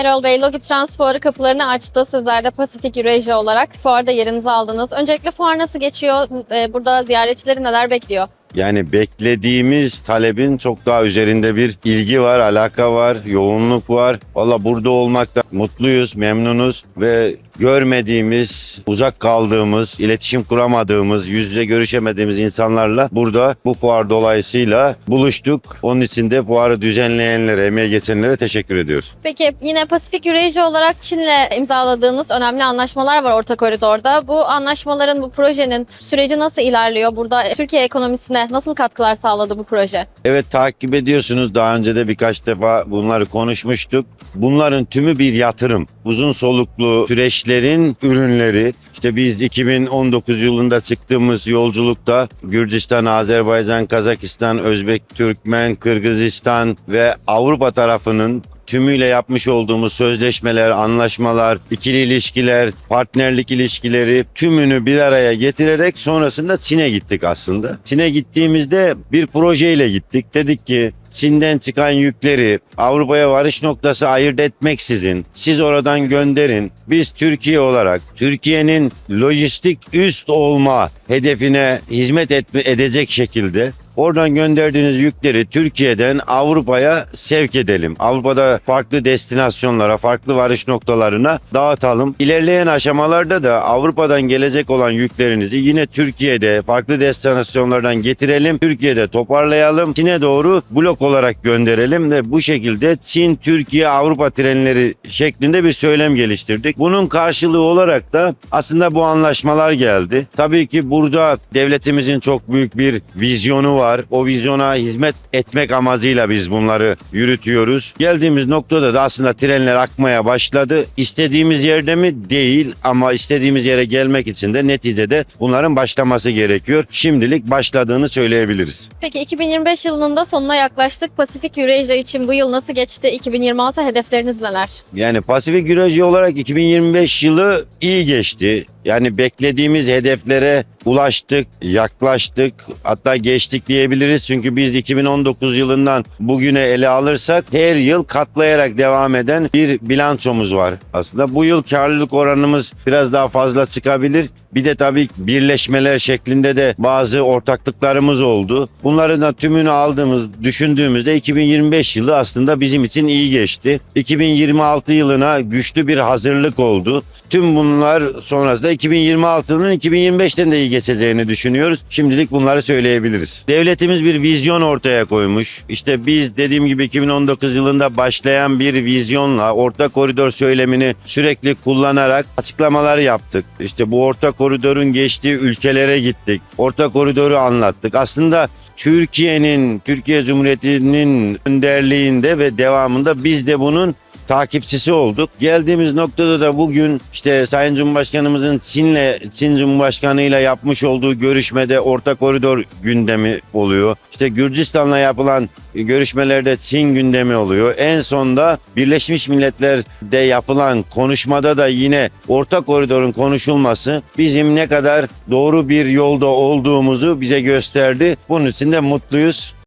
Erol Bey, Logi Trans Fuarı kapılarını açtı. Sizler de Pasifik Eurasia olarak fuarda yerinizi aldınız. Öncelikle fuar nasıl geçiyor? Ee, Burada ziyaretçileri neler bekliyor? Yani beklediğimiz talebin çok daha üzerinde bir ilgi var, alaka var, yoğunluk var. Valla burada olmakta mutluyuz, memnunuz ve görmediğimiz, uzak kaldığımız, iletişim kuramadığımız, yüz yüze görüşemediğimiz insanlarla burada bu fuar dolayısıyla buluştuk. Onun için de fuarı düzenleyenlere, emeği geçenlere teşekkür ediyoruz. Peki yine Pasifik Eurasia olarak Çin'le imzaladığınız önemli anlaşmalar var orta koridorda. Bu anlaşmaların, bu projenin süreci nasıl ilerliyor? Burada Türkiye ekonomisine nasıl katkılar sağladı bu proje? Evet takip ediyorsunuz. Daha önce de birkaç defa bunları konuşmuştuk. Bunların tümü bir yatırım. Uzun soluklu süreçlerin ürünleri. İşte biz 2019 yılında çıktığımız yolculukta Gürcistan, Azerbaycan, Kazakistan, Özbek, Türkmen, Kırgızistan ve Avrupa tarafının tümüyle yapmış olduğumuz sözleşmeler, anlaşmalar, ikili ilişkiler, partnerlik ilişkileri tümünü bir araya getirerek sonrasında Çin'e gittik aslında. Çin'e gittiğimizde bir projeyle gittik. Dedik ki Çin'den çıkan yükleri Avrupa'ya varış noktası ayırt etmeksizin siz oradan gönderin. Biz Türkiye olarak Türkiye'nin lojistik üst olma hedefine hizmet etme, edecek şekilde Oradan gönderdiğiniz yükleri Türkiye'den Avrupa'ya sevk edelim. Avrupa'da farklı destinasyonlara, farklı varış noktalarına dağıtalım. İlerleyen aşamalarda da Avrupa'dan gelecek olan yüklerinizi yine Türkiye'de farklı destinasyonlardan getirelim. Türkiye'de toparlayalım. Çin'e doğru blok olarak gönderelim ve bu şekilde Çin, Türkiye, Avrupa trenleri şeklinde bir söylem geliştirdik. Bunun karşılığı olarak da aslında bu anlaşmalar geldi. Tabii ki burada devletimizin çok büyük bir vizyonu var. O vizyona hizmet etmek amacıyla biz bunları yürütüyoruz. Geldiğimiz noktada da aslında trenler akmaya başladı. İstediğimiz yerde mi? Değil ama istediğimiz yere gelmek için de neticede bunların başlaması gerekiyor. Şimdilik başladığını söyleyebiliriz. Peki 2025 yılının da sonuna yaklaştık. Pasifik Eurasia için bu yıl nasıl geçti? 2026 hedefleriniz neler? Yani Pasifik Eurasia olarak 2025 yılı iyi geçti. Yani beklediğimiz hedeflere ulaştık, yaklaştık, hatta geçtik diyebiliriz. Çünkü biz 2019 yılından bugüne ele alırsak her yıl katlayarak devam eden bir bilançomuz var. Aslında bu yıl karlılık oranımız biraz daha fazla çıkabilir. Bir de tabii birleşmeler şeklinde de bazı ortaklıklarımız oldu. Bunların da tümünü aldığımız, düşündüğümüzde 2025 yılı aslında bizim için iyi geçti. 2026 yılına güçlü bir hazırlık oldu. Tüm bunlar sonrasında 2026'nın 2025'ten de iyi geçeceğini düşünüyoruz. Şimdilik bunları söyleyebiliriz. Devletimiz bir vizyon ortaya koymuş. İşte biz dediğim gibi 2019 yılında başlayan bir vizyonla orta koridor söylemini sürekli kullanarak açıklamalar yaptık. İşte bu orta koridorun geçtiği ülkelere gittik. Orta koridoru anlattık. Aslında Türkiye'nin, Türkiye Cumhuriyeti'nin önderliğinde ve devamında biz de bunun takipçisi olduk. Geldiğimiz noktada da bugün işte Sayın Cumhurbaşkanımızın Çin'le Çin Cumhurbaşkanıyla yapmış olduğu görüşmede orta koridor gündemi oluyor. İşte Gürcistan'la yapılan görüşmelerde Çin gündemi oluyor. En sonda Birleşmiş Milletler'de yapılan konuşmada da yine orta koridorun konuşulması bizim ne kadar doğru bir yolda olduğumuzu bize gösterdi. Bunun için de mutluyuz.